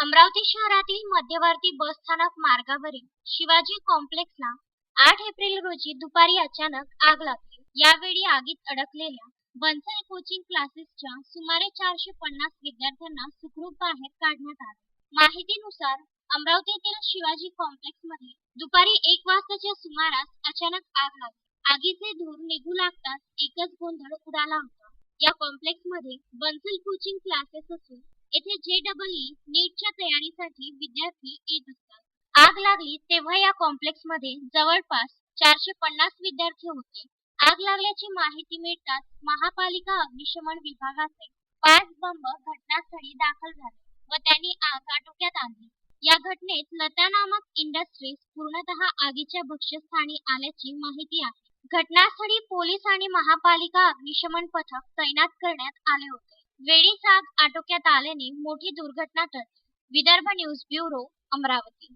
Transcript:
अमरावती शहरातील मध्यवर्ती बस स्थानक मार्गावरील शिवाजी कॉम्प्लेक्सला आठ एप्रिल रोजी दुपारी अचानक आग लागली. यावेळी आगीत अडकलेल्या बन्सल कोचिंग क्लासेसच्या सुमारे चारशे पन्नास विद्यार्थ्यांना सुखरूप बाहेर काढण्यात आले. माहितीनुसार अमरावतीतील शिवाजी कॉम्प्लेक्समध्ये दुपारी एक वाजताच्या सुमारास अचानक आग लागली. आगीचे धूर निघू लागताच एकच गोंधळ उडाला होता. या कॉम्प्लेक्समध्ये बन्सल कोचिंग क्लासेस असून येथे जे डबल ई e नीटच्या तयारीसाठी विद्यार्थी येत असतात. आग लागली तेव्हा या कॉम्प्लेक्समध्ये जवळपास चारशे पन्नास विद्यार्थी होते. आग लागल्याची माहिती मिळताच महापालिका अग्निशमन विभागाचे पाच बंब घटनास्थळी दाखल झाले व त्यांनी आग आटोक्यात आणली. या घटनेत लता नामक इंडस्ट्रीज पूर्णतः आगीच्या भक्ष्यस्थानी आल्याची माहिती आहे. घटनास्थळी पोलीस आणि महापालिका अग्निशमन पथक तैनात करण्यात आले होते. वेळीच आग आटोक्यात आल्याने मोठी दुर्घटना टळली विदर्भ न्यूज ब्युरो अमरावती.